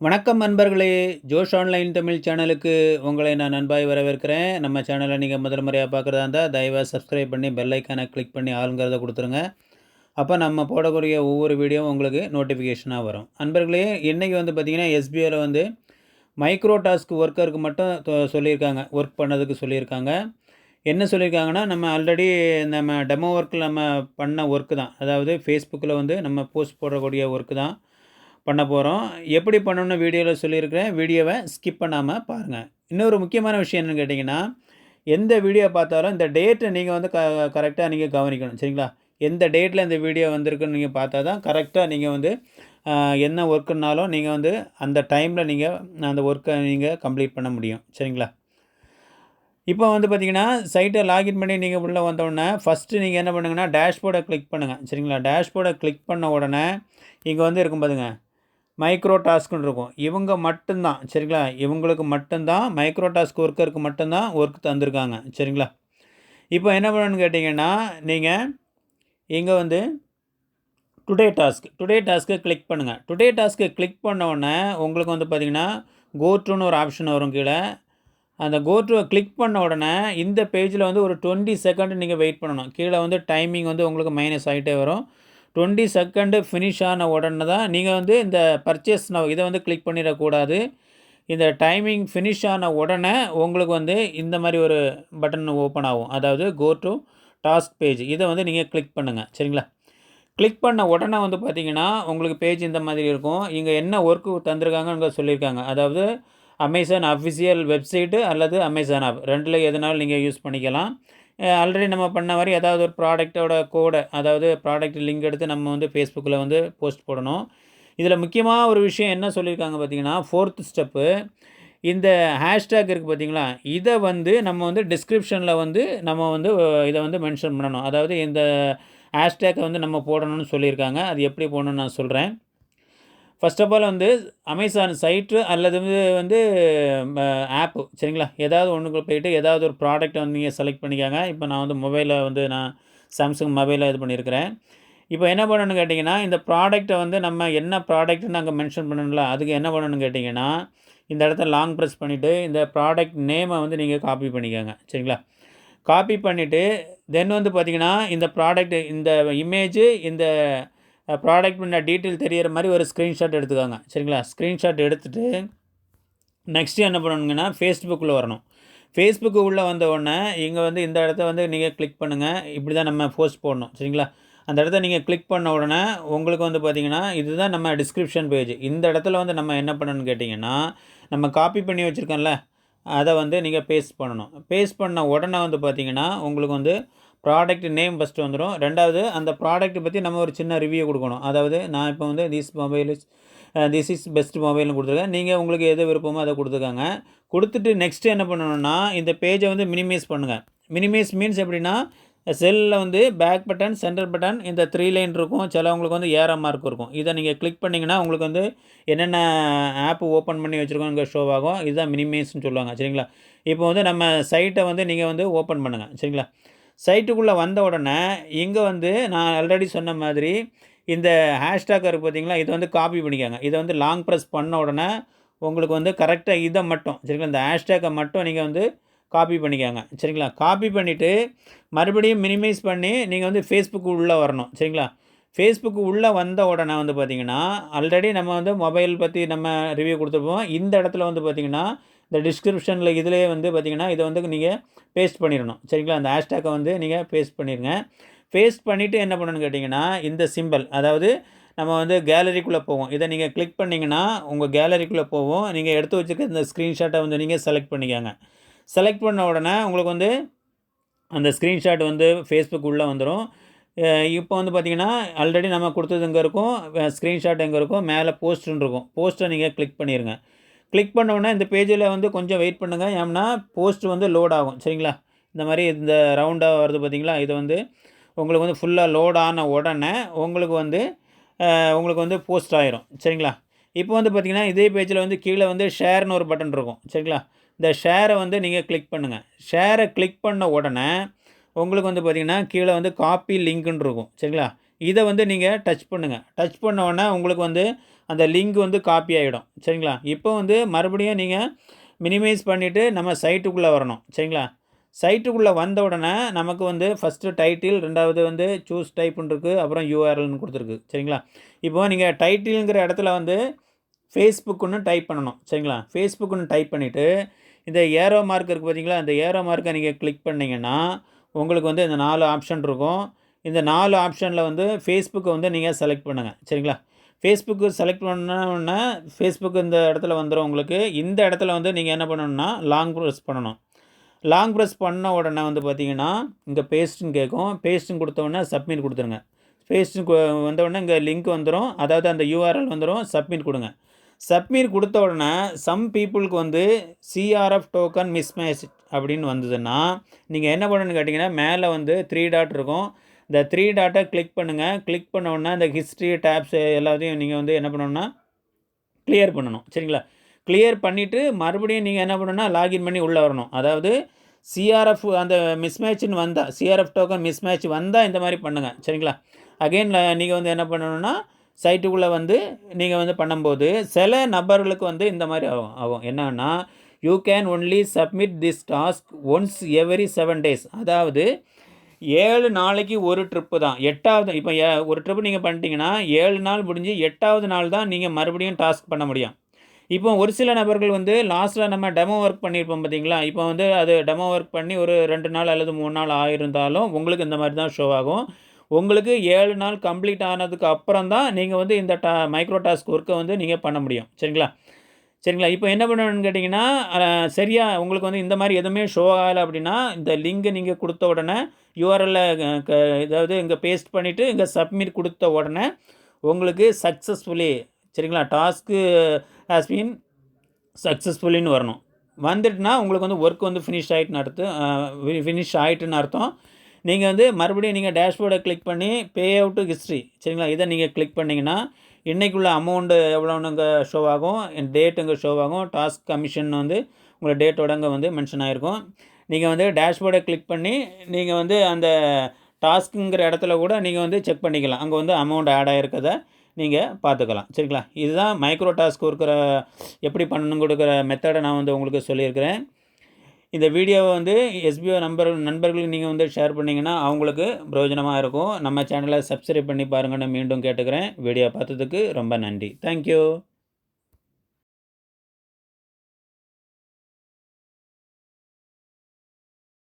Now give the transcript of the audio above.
வணக்கம் நண்பர்களே ஜோஷ் ஆன்லைன் தமிழ் சேனலுக்கு உங்களை நான் நண்பாய் வரவேற்கிறேன். நம்ம சேனலை நீங்கள் முதல் முறையாக பார்க்குறதா இருந்தால் தயவாக சப்ஸ்கிரைப் பண்ணி பெல்லைக்கானை கிளிக் பண்ணி ஆளுங்கிறத கொடுத்துருங்க. அப்போ நம்ம போடக்கூடிய ஒவ்வொரு வீடியோவும் உங்களுக்கு நோட்டிஃபிகேஷனாக வரும். நண்பர்களே இன்றைக்கி வந்து பார்த்திங்கன்னா எஸ்பிஐயில் வந்து மைக்ரோ டாஸ்க் ஒர்க்கருக்கு மட்டும் தொ- சொல்லியிருக்காங்க. ஒர்க் பண்ணதுக்கு சொல்லியிருக்காங்க. என்ன சொல்லியிருக்காங்கன்னா நம்ம ஆல்ரெடி நம்ம டெமோ ஒர்க்கில் நம்ம பண்ண ஒர்க்கு தான். அதாவது ஃபேஸ்புக்கில் வந்து நம்ம போஸ்ட் போடக்கூடிய ஒர்க்கு தான். பண்ண போகிறோம் எப்படி பண்ணணும்னு வீடியோவில் சொல்லியிருக்கிறேன். வீடியோவை ஸ்கிப் பண்ணாமல் பாருங்கள் இன்னொரு முக்கியமான விஷயம் என்னென்னு கேட்டிங்கன்னா எந்த வீடியோ பார்த்தாலும் இந்த டேட்டை நீங்கள் வந்து க கரெக்டாக நீங்கள் கவனிக்கணும். சரிங்களா? எந்த டேட்டில் இந்த வீடியோ வந்திருக்குன்னு நீங்கள் பார்த்தா தான் கரெக்டாக நீங்கள் வந்து என்ன ஒர்க்குனாலும் நீங்கள் வந்து அந்த டைமில் நீங்கள் அந்த ஒர்க்கை நீங்கள் கம்ப்ளீட் பண்ண முடியும். சரிங்களா? இப்போ வந்து பார்த்தீங்கன்னா சைட்டை லாகின் பண்ணி நீங்கள் உள்ளே வந்தோடனே ஃபஸ்ட்டு நீங்கள் என்ன பண்ணுங்கன்னா டேஷ்போர்டை கிளிக் பண்ணுங்கள் சரிங்களா? டேஷ்போர்டை கிளிக் பண்ண உடனே இங்கே வந்து இருக்கும் பாருங்க. மைக்ரோ டாஸ்க்னு இருக்கும். இவங்க மட்டும்தான். சரிங்களா? இவங்களுக்கு மட்டும்தான் மைக்ரோ டாஸ்க் ஒர்க்கருக்கு மட்டும்தான் ஒர்க் தந்திருக்காங்க. சரிங்களா? இப்போ என்ன பண்ணணும்னு கேட்டிங்கன்னா நீங்கள் இங்கே வந்து டுடே டாஸ்க் டுடே டாஸ்க்கை கிளிக் பண்ணுங்கள் டுடே டாஸ்க்கு கிளிக் பண்ணவுடனே உங்களுக்கு வந்து பார்த்திங்கன்னா கோட்ருன்னு ஒரு ஆப்ஷன் வரும் கீழே. அந்த கோட்ருவை கிளிக் பண்ண உடனே இந்த பேஜில் வந்து ஒரு டுவெண்ட்டி செகண்ட் நீங்கள் வெயிட் பண்ணணும். கீழே வந்து டைமிங் வந்து உங்களுக்கு மைனஸ் ஆகிட்டே வரும். டுவெண்ட்டி செகண்டு ஃபினிஷ் ஆன உடனே தான் நீங்கள் வந்து இந்த பர்ச்சேஸ் நான் இதை வந்து கிளிக் பண்ணிடக்கூடாது. இந்த டைமிங் ஃபினிஷ் ஆன உடனே உங்களுக்கு வந்து இந்த மாதிரி ஒரு பட்டன் ஓப்பன் ஆகும். அதாவது கோ டு டாஸ்க் பேஜ் இதை வந்து நீங்கள் கிளிக் பண்ணுங்கள் சரிங்களா? கிளிக் பண்ண உடனே வந்து பார்த்தீங்கன்னா உங்களுக்கு பேஜ் இந்த மாதிரி இருக்கும். இங்கே என்ன ஒர்க்கு தந்திருக்காங்கன்னு சொல்லியிருக்காங்க. அதாவது அமேசான் அஃபிஷியல் வெப்சைட்டு அல்லது அமேசான் ஆப் ரெண்டில் எதுனாலும் நீங்கள் யூஸ் பண்ணிக்கலாம். ஆல்ரெடி நம்ம பண்ண மாதிரி ஏதாவது ஒரு ப்ராடக்ட்டோட கோடை அதாவது ப்ராடக்ட் லிங்க் எடுத்து நம்ம வந்து ஃபேஸ்புக்கில் வந்து போஸ்ட் போடணும். இதில் முக்கியமாக ஒரு விஷயம் என்ன சொல்லியிருக்காங்க பார்த்தீங்கன்னா ஃபோர்த் ஸ்டெப்பு இந்த ஹேஷ்டேக் இருக்குது பார்த்தீங்களா இதை வந்து நம்ம வந்து டிஸ்கிரிப்ஷனில் வந்து நம்ம வந்து இதை வந்து மென்ஷன் பண்ணணும். அதாவது இந்த ஹேஷ்டேக்கை வந்து நம்ம போடணும்னு சொல்லியிருக்காங்க. அது எப்படி போடணும்னு நான் சொல்கிறேன் ஃபர்ஸ்ட் ஆஃப் ஆல் வந்து அமேசான் சைட்டு அல்லது வந்து வந்து ஆப்பு சரிங்களா? ஏதாவது ஒன்றுக்குள்ள போயிட்டு ஏதாவது ஒரு ப்ராடக்ட் வந்து நீங்கள் செலக்ட் பண்ணிக்காங்க. இப்போ நான் வந்து மொபைலில் வந்து நான் சாம்சங் மொபைலில் இது பண்ணியிருக்கிறேன் இப்போ என்ன பண்ணணும்னு கேட்டிங்கன்னா இந்த ப்ராடக்ட்டை வந்து நம்ம என்ன ப்ராடக்ட்னு அங்கே மென்ஷன் பண்ணணும்ல அதுக்கு என்ன பண்ணணும்னு கேட்டிங்கன்னா இந்த இடத்த லாங் ப்ரெஸ் பண்ணிவிட்டு இந்த ப்ராடக்ட் நேமை வந்து நீங்கள் காப்பி பண்ணிக்கோங்க சரிங்களா? காப்பி பண்ணிவிட்டு தென் வந்து பார்த்திங்கன்னா இந்த ப்ராடக்ட் இந்த இமேஜு இந்த ப்ராடக்ட் பண்ண டீட்டெயில் தெரியிற மாதிரி ஒரு ஸ்க்ரீன்ஷாட் எடுத்துக்கோங்க. சரிங்களா? ஸ்க்ரீன்ஷாட் எடுத்துகிட்டு நெக்ஸ்ட்டு என்ன பண்ணணுங்கன்னா ஃபேஸ்புக்கில் வரணும். ஃபேஸ்புக்கு உள்ளே வந்த உடனே இங்கே வந்து இந்த இடத்த வந்து நீங்கள் கிளிக் பண்ணுங்கள் இப்படி தான் நம்ம போஸ்ட் போடணும். சரிங்களா? அந்த இடத்த நீங்கள் கிளிக் பண்ண உடனே உங்களுக்கு வந்து பார்த்திங்கன்னா இதுதான் நம்ம டிஸ்கிரிப்ஷன் பேஜ் இந்த இடத்துல வந்து நம்ம என்ன பண்ணணும்னு கேட்டிங்கன்னா நம்ம காப்பி பண்ணி வச்சுருக்கோம்ல அதை வந்து நீங்கள் பேஸ்ட் பண்ணணும். பேஸ்ட் பண்ண உடனே வந்து பார்த்தீங்கன்னா உங்களுக்கு வந்து ப்ராடக்ட் நேம் ஃபஸ்ட்டு வந்துடும் ரெண்டாவது அந்த ப்ராடக்ட் பற்றி நம்ம ஒரு சின்ன ரிவ்யூ கொடுக்கணும். அதாவது நான் இப்போ வந்து this mobile is this is best மொபைல்னு கொடுத்துருக்கேன். நீங்கள் உங்களுக்கு எது விருப்பமோ அதை கொடுத்துருக்காங்க கொடுத்துட்டு நெக்ஸ்ட்டு என்ன பண்ணணும்னா இந்த பேஜை வந்து மினிமைஸ் பண்ணுங்கள் மினிமைஸ் மீன்ஸ் எப்படின்னா செல்லில் வந்து பேக் பட்டன் சென்டர் பட்டன் இந்த த்ரீ லைன் இருக்கும். சிலவங்களுக்கு வந்து ஏற மார்க் இருக்கும். இதை நீங்கள் கிளிக் பண்ணிங்கன்னா உங்களுக்கு வந்து என்னென்ன ஆப் ஓப்பன் பண்ணி வச்சுருக்கோம் இங்கே ஷோ ஆகும். இதுதான் மினிமைஸ்னு சொல்லுவாங்க. சரிங்களா? இப்போ வந்து நம்ம சைட்டை வந்து நீங்கள் வந்து ஓப்பன் பண்ணுங்கள் சரிங்களா? சைட்டுக்குள்ளே வந்த உடனே இங்கே வந்து நான் ஆல்ரெடி சொன்ன மாதிரி இந்த ஹேஷ்டாக் இருக்குது பார்த்தீங்களா இதை வந்து காப்பி பண்ணிக்கோங்க. இதை வந்து லாங் ப்ரெஸ் பண்ண உடனே உங்களுக்கு வந்து கரெக்டாக இதை மட்டும் சரிங்களா? இந்த ஹேஷ்டேக்கை மட்டும் நீங்கள் வந்து காப்பி பண்ணிக்கோங்க சரிங்களா? காப்பி பண்ணிவிட்டு மறுபடியும் மினிமைஸ் பண்ணி நீங்கள் வந்து ஃபேஸ்புக்கு உள்ளே வரணும் சரிங்களா? ஃபேஸ்புக்கு உள்ளே வந்த உடனே வந்து பார்த்திங்கன்னா ஆல்ரெடி நம்ம வந்து மொபைல் பற்றி நம்ம ரிவ்யூ கொடுத்துருப்போம். இந்த இடத்துல வந்து பார்த்தீங்கன்னா இந்த டிஸ்கிரிப்ஷனில் இதிலே வந்து பார்த்தீங்கன்னா இதை வந்து நீங்கள் பேஸ்ட் பண்ணிடணும் சரிங்களா? அந்த ஹேஷ்டேக்கை வந்து நீங்கள் பேஸ்ட் பண்ணிடுங்க பேஸ்ட் பண்ணிவிட்டு என்ன பண்ணணும்னு கேட்டிங்கன்னா இந்த சிம்பிள் அதாவது நம்ம வந்து கேலரிக்குள்ளே போவோம். இதை நீங்கள் கிளிக் பண்ணிங்கன்னா உங்கள் கேலரிக்குள்ளே போவோம் நீங்கள் எடுத்து வச்சுருக்க இந்த ஸ்க்ரீன்ஷாட்டை வந்து நீங்கள் செலக்ட் பண்ணிக்கோங்க. செலக்ட் பண்ண உடனே உங்களுக்கு வந்து அந்த ஸ்க்ரீன்ஷாட் வந்து ஃபேஸ்புக் உள்ளே வந்துடும் இப்போ வந்து பார்த்திங்கன்னா ஆல்ரெடி நம்ம கொடுத்தது எங்கே இருக்கும்? ஸ்க்ரீன்ஷாட் எங்கே இருக்கும்? மேலே போஸ்ட்டுன்னு இருக்கும். போஸ்ட்டை நீங்கள் கிளிக் பண்ணிடுங்க கிளிக் பண்ணோன்னா இந்த பேஜில் வந்து கொஞ்சம் வெயிட் பண்ணுங்கள் ஏன்னா போஸ்ட் வந்து லோட் ஆகும். சரிங்களா? இந்த மாதிரி இந்த ரவுண்டாக வருது பார்த்தீங்களா இது வந்து உங்களுக்கு வந்து ஃபுல்லாக லோட் ஆன உடனே உங்களுக்கு வந்து உங்களுக்கு வந்து போஸ்ட் ஆயிரும். சரிங்களா? இப்போ வந்து பார்த்தீங்கன்னா இதே பேஜில் வந்து கீழே வந்து ஷேர்னு ஒரு பட்டன் இருக்கும். சரிங்களா? இந்த ஷேரை வந்து நீங்கள் கிளிக் பண்ணுங்கள் ஷேரை கிளிக் பண்ண உடனே உங்களுக்கு வந்து பார்த்தீங்கன்னா கீழே வந்து காப்பி லிங்க்குன்னு இருக்கும். சரிங்களா? இதை வந்து நீங்கள் டச் பண்ணுங்கள் டச் பண்ண உடனே உங்களுக்கு வந்து அந்த லிங்க் வந்து காப்பி ஆகிடும் சரிங்களா? இப்போ வந்து மறுபடியும் நீங்கள் மினிமைஸ் பண்ணிவிட்டு நம்ம சைட்டுக்குள்ளே வரணும். சரிங்களா? சைட்டுக்குள்ளே வந்த உடனே நமக்கு வந்து ஃபஸ்ட்டு டைட்டில் ரெண்டாவது வந்து சூஸ் டைப்புன்னு இருக்குது அப்புறம் யூஆர்எல்னு கொடுத்துருக்கு. சரிங்களா? இப்போ நீங்கள் டைட்டிலுங்கிற இடத்துல வந்து ஃபேஸ்புக்குன்னு டைப் பண்ணணும். சரிங்களா? ஃபேஸ்புக்குன்னு டைப் பண்ணிவிட்டு இந்த ஏரோ மார்க் இருக்குது பார்த்தீங்களா அந்த ஏரோ மார்க்கை நீங்கள் கிளிக் பண்ணிங்கன்னா உங்களுக்கு வந்து இந்த நாலு ஆப்ஷன் இருக்கும். இந்த நாலு ஆப்ஷனில் வந்து ஃபேஸ்புக்கை வந்து நீங்கள் செலக்ட் பண்ணுங்கள் சரிங்களா? ஃபேஸ்புக்கு செலக்ட் பண்ணோன்னா ஃபேஸ்புக் இந்த இடத்துல வந்துடும் உங்களுக்கு. இந்த இடத்துல வந்து நீங்கள் என்ன பண்ணணும்னா லாங் ப்ரெஸ் பண்ணணும். லாங் ப்ரெஸ் பண்ண உடனே வந்து பார்த்தீங்கன்னா இங்கே பேஸ்ட்டுன்னு கேட்கும் பேஸ்ட்டுன்னு கொடுத்தோடனே சப்மிட் கொடுத்துருங்க. பேஸ்ட்டு வந்தவுடனே இங்கே லிங்க் வந்துடும் அதாவது அந்த யூஆர்எல் வந்துடும் சப்மிட் கொடுங்க. சப்மிட் கொடுத்த உடனே சம் பீப்புளுக்கு வந்து சிஆர்எஃப் டோக்கன் மிஸ்மேட்ச் அப்படின்னு வந்ததுன்னா நீங்கள் என்ன பண்ணணும்னு கேட்டிங்கன்னா மேலே வந்து த்ரீ டாட் இருக்கும். இந்த த்ரீ டாட்டை கிளிக் பண்ணுங்கள் கிளிக் பண்ணோன்னா இந்த ஹிஸ்ட்ரி டேப்ஸ் எல்லாத்தையும் நீங்கள் வந்து என்ன பண்ணணும்னா கிளியர் பண்ணணும். சரிங்களா? கிளியர் பண்ணிவிட்டு மறுபடியும் நீங்கள் என்ன பண்ணணும்னா லாகின் பண்ணி உள்ளே வரணும். அதாவது சிஆர்எஃப் அந்த மிஸ்மேட்ச்னு வந்தால் சிஆர்எஃப் டோக்கன் மிஸ்மேட்ச் வந்தால் இந்த மாதிரி பண்ணுங்கள் சரிங்களா? அகெயின் நீங்கள் வந்து என்ன பண்ணணும்னா சைட்டுக்குள்ளே வந்து நீங்கள் வந்து பண்ணும்போது சில நபர்களுக்கு வந்து இந்த மாதிரி ஆகும். ஆகும். என்னன்னா you can only submit this task once every seven days அதாவது ஏழு நாளைக்கு ஒரு ட்ரிப்பு தான். எட்டாவது இப்போ ஒரு ட்ரிப்பு நீங்கள் பண்ணிட்டீங்கன்னா ஏழு நாள் முடிஞ்சு எட்டாவது நாள் தான் நீங்கள் மறுபடியும் டாஸ்க் பண்ண முடியும். இப்போ ஒரு சில நபர்கள் வந்து லாஸ்ட்டில் நம்ம டெமோ ஒர்க் பண்ணியிருப்போம் பார்த்தீங்களா இப்போ வந்து அது டெமோ ஒர்க் பண்ணி ஒரு ரெண்டு நாள் அல்லது மூணு நாள் ஆயிருந்தாலும் உங்களுக்கு இந்த மாதிரி தான் ஷோ ஆகும். உங்களுக்கு ஏழு நாள் கம்ப்ளீட் ஆனதுக்கு அப்புறம் தான் நீங்கள் வந்து இந்த டா மைக்ரோ டாஸ்க் ஒர்க்கை வந்து நீங்கள் பண்ண முடியும். சரிங்களா? சரிங்களா? இப்போ என்ன பண்ணணும்னு கேட்டிங்கன்னா சரியாக உங்களுக்கு வந்து இந்த மாதிரி எதுவுமே ஷோ ஆகலை அப்படின்னா இந்த லிங்கை நீங்கள் கொடுத்த உடனே யூஆர்எல்ல இதாவது இங்கே பேஸ்ட் பண்ணிவிட்டு இங்கே சப்மிட் கொடுத்த உடனே உங்களுக்கு சக்ஸஸ்ஃபுல்லி சரிங்களா? டாஸ்க்கு ஹாஸ் பீன் சக்ஸஸ்ஃபுல்லின்னு வரணும். வந்துட்டுனா உங்களுக்கு வந்து ஒர்க் வந்து ஃபினிஷ் ஆகிட்டுன்னு அர்த்தம் ஃபினிஷ் ஆகிட்டுன்னு அர்த்தம். நீங்கள் வந்து மறுபடியும் நீங்கள் டேஷ்போர்டை கிளிக் பண்ணி பே அவுட்டு ஹிஸ்ட்ரி சரிங்களா? இதை நீங்கள் கிளிக் பண்ணிங்கன்னா இன்றைக்குள்ள அமௌண்ட்டு எவ்வளோன்னு ஷோ ஆகும். டேட் இங்கே ஷோ ஆகும். டாஸ்க் கமிஷன் வந்து உங்களோட டேட்டோட அங்கே வந்து மென்ஷன் ஆகிருக்கும் நீங்கள் வந்து டேஷ்போர்டை கிளிக் பண்ணி நீங்கள் வந்து அந்த டாஸ்க்குங்கிற இடத்துல கூட நீங்கள் வந்து செக் பண்ணிக்கலாம். அங்கே வந்து அமௌண்ட் ஆட் ஆகிருக்கதை நீங்கள் பார்த்துக்கலாம். சரிங்களா? இதுதான் மைக்ரோ டாஸ்க் இருக்கிற எப்படி பண்ணணும் கொடுக்குற மெத்தடை நான் வந்து உங்களுக்கு சொல்லியிருக்கிறேன். இந்த வீடியோவை வந்து எஸ்பிஓ நம்பர் நண்பர்களுக்கு நீங்கள் வந்து ஷேர் பண்ணிங்கன்னா அவங்களுக்கு பிரயோஜனமாக இருக்கும். நம்ம சேனலை சப்ஸ்கிரைப் பண்ணி பாருங்கன்னு மீண்டும் கேட்டுக்கிறேன். வீடியோ பார்த்ததுக்கு ரொம்ப நன்றி. தேங்க்யூ